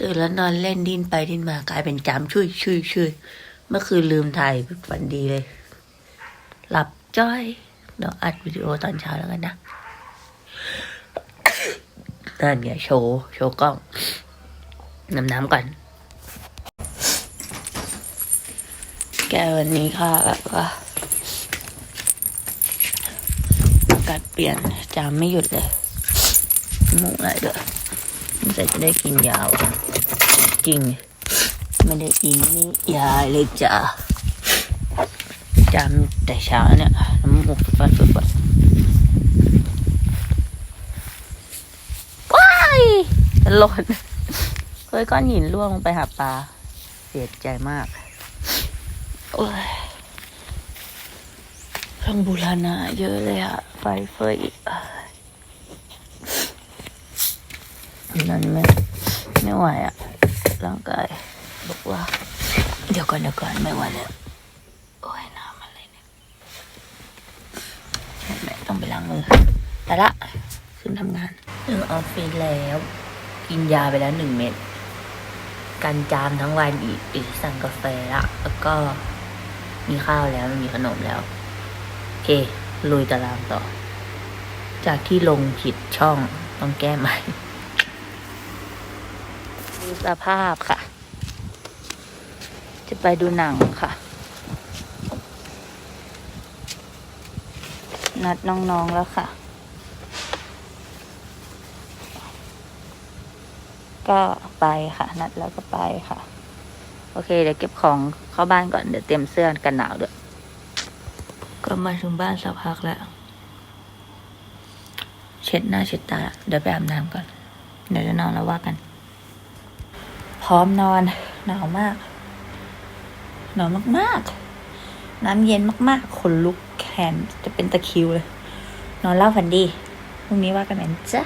ตื่นแล้วนอนเล่นดิ้นไปดิ้นมากลายเป็นจามช่วยช่วยช่วยเมื่อคืนลืมถ่ายฝันดีเลย หลับจ้อยเดี๋ยวอัดวิดีโอตอนเช้าแล้วกันนะนั่นไงโชว์โชว์กล้องน้ำน้ำก่อนแกวันนี้ค่ะแบบว่าอากาศเปลี่ยนจามไม่หยุดเลยหมูอะไรเด้อมันจะได้กินยาว จริง ไม่ได้กินนี่ยาเลยจ้ะจามแต่เช้าเนี่ยน้ำมูกฟัดฟัดฟัดว้ายหล่นเคยก้อนหินร่วงลงไปหาปลา เสียใจมาก โอ้ยเรื่องบูรณะเยอะเลยอะไฟเฟยนั่นไม่ไม่ไหวอะ ร่างกายบอกว่า เดี๋ยวก่อนเดี๋ยวก่อนไม่ไหวแล้วโอ้ยน้ำอะไรเนี่ยเห็นไหมต้องไปล้างมือแต่ละขึ้นทำงานถึงออฟฟิศแล้ว กินยาไปแล้วหนึ่งเม็ดกันจามทั้งวันอีกอีกสั่งกาแฟละแล้วก็มีข้าวแล้วมีขนมแล้วโอเคลุยตารางต่อ จากที่ลงผิดช่องต้องแก้ใหม่ ดูสภาพค่ะ จะไปดูหนังค่ะ นัดน้อง ๆ แล้วค่ะ ก็ไปค่ะ นัดแล้วก็ไปค่ะ โอเค เดี๋ยวเก็บของเข้าบ้านก่อน เดี๋ยวเตรียมเสื้อกันหนาวด้วย ก็มาถึงบ้านสักพักแล้ว เช็ดหน้าเช็ดตา เดี๋ยวไปอาบน้ำก่อน เดี๋ยวจะนอนแล้วว่ากัน ร้อมนอนหนาวมาก หนาวมากๆ น้ำเย็นมากๆขนลุกแขนจะเป็นตะคิวเลย นอนเล่าฝันดีพรุ่งนี้ว่ากันเหม่นจ๊ะ